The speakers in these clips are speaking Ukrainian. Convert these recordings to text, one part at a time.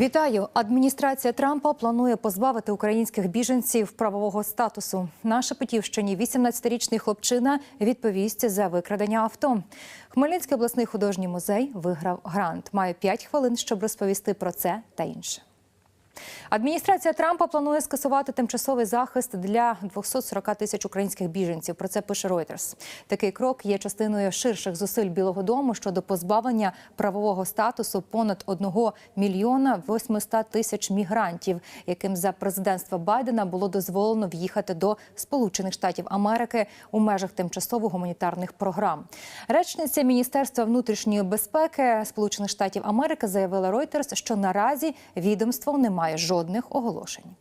Вітаю! Адміністрація Трампа планує позбавити українських біженців правового статусу. На Шепетівщині 18-річний хлопчина відповість за викрадення авто. Хмельницький обласний художній музей виграв грант. Має 5 хвилин, щоб розповісти про це та інше. Адміністрація Трампа планує скасувати тимчасовий захист для 240 тисяч українських біженців. Про це пише Reuters. Такий крок є частиною ширших зусиль Білого Дому щодо позбавлення правового статусу понад 1 мільйона 800 тисяч мігрантів, яким за президентства Байдена було дозволено в'їхати до Сполучених Штатів Америки у межах тимчасово гуманітарних програм. Речниця Міністерства внутрішньої безпеки Сполучених Штатів Америки заявила Reuters, що наразі відомство не має жодних оголошень.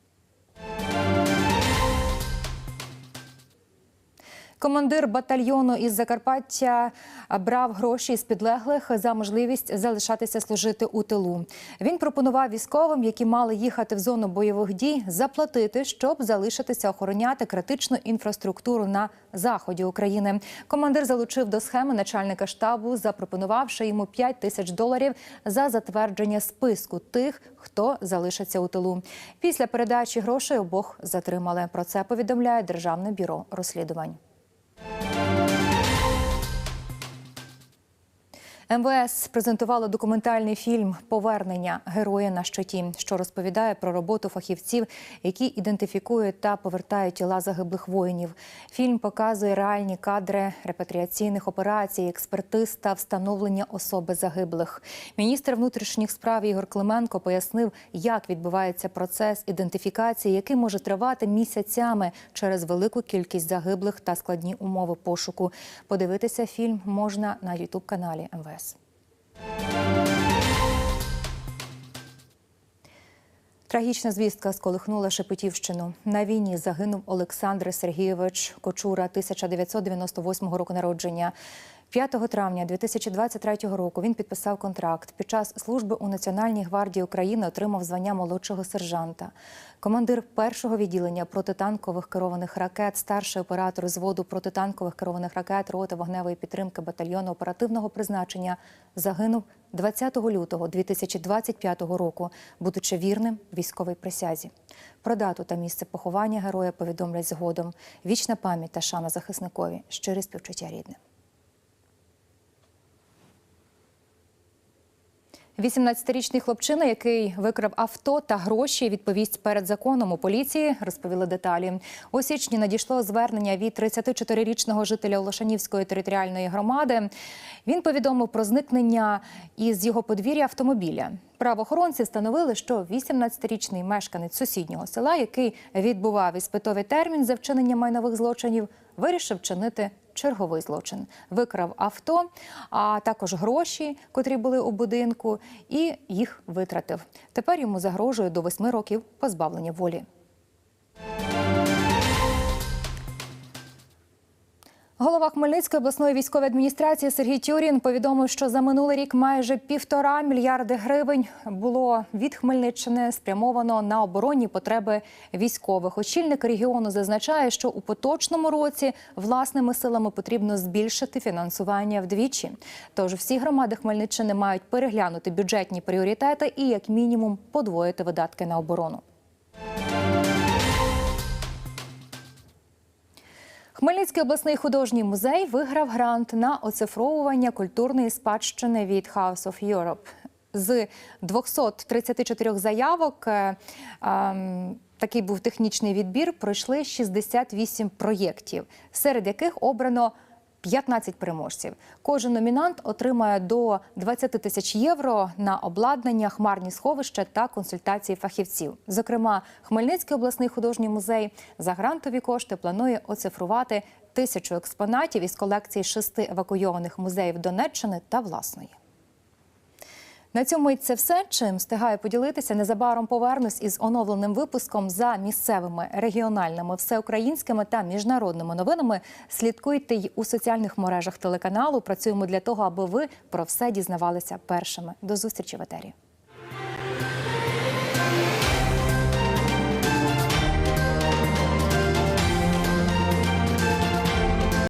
Командир батальйону із Закарпаття брав гроші з підлеглих за можливість залишатися служити у тилу. Він пропонував військовим, які мали їхати в зону бойових дій, заплатити, щоб залишитися охороняти критичну інфраструктуру на заході України. Командир залучив до схеми начальника штабу, запропонувавши йому 5 тисяч доларів за затвердження списку тих, хто залишиться у тилу. Після передачі грошей обох затримали. Про це повідомляє Державне бюро розслідувань. МВС презентувало документальний фільм Повернення героя на щиті, що розповідає про роботу фахівців, які ідентифікують та повертають тіла загиблих воїнів. Фільм показує реальні кадри репатріаційних операцій, експертиз та встановлення особи загиблих. Міністр внутрішніх справ Ігор Клименко пояснив, як відбувається процес ідентифікації, який може тривати місяцями через велику кількість загиблих та складні умови пошуку. Подивитися фільм можна на Ютуб каналі МВС. Трагічна звістка сколихнула Шепетівщину. На війні загинув Олександр Сергійович Кочура, 1998 року народження. 5 травня 2023 року він підписав контракт. Під час служби у Національній гвардії України отримав звання молодшого сержанта. Командир першого відділення протитанкових керованих ракет, старший оператор зводу протитанкових керованих ракет роти вогневої підтримки батальйону оперативного призначення загинув 20 лютого 2025 року, будучи вірним військовій присязі. Про дату та місце поховання героя повідомлять згодом. Вічна пам'ять та шана захисникові, щирі співчуття рідним. 18-річний хлопчина, який викрав авто та гроші, відповість перед законом у поліції, розповіли деталі. У січні надійшло звернення від 34-річного жителя Олошанівської територіальної громади. Він повідомив про зникнення із його подвір'я автомобіля. Правоохоронці встановили, що 18-річний мешканець сусіднього села, який відбував іспитовий термін за вчинення майнових злочинів, вирішив чинити черговий злочин. Викрав авто, а також гроші, котрі були у будинку, і їх витратив. Тепер йому загрожує до восьми років позбавлення волі. Голова Хмельницької обласної військової адміністрації Сергій Тюрін повідомив, що за минулий рік майже півтора мільярди гривень було від Хмельниччини спрямовано на оборонні потреби військових. Очільник регіону зазначає, що у поточному році власними силами потрібно збільшити фінансування вдвічі. Тож всі громади Хмельниччини мають переглянути бюджетні пріоритети і, як мінімум, подвоїти видатки на оборону. Хмельницький обласний художній музей виграв грант на оцифровування культурної спадщини від House of Europe. З 234 заявок е, ем, такий був технічний відбір. Пройшли 68 проєктів, серед яких обрано 15 переможців. Кожен номінант отримає до 20 тисяч євро на обладнання, хмарні сховища та консультації фахівців. Зокрема, Хмельницький обласний художній музей за грантові кошти планує оцифрувати тисячу експонатів із колекції шести евакуйованих музеїв Донеччини та власної. На цьому й це все. Чим встигаю поділитися. Незабаром повернусь із оновленим випуском за місцевими, регіональними, всеукраїнськими та міжнародними новинами. Слідкуйте й у соціальних мережах телеканалу. Працюємо для того, аби ви про все дізнавалися першими. До зустрічі в етері.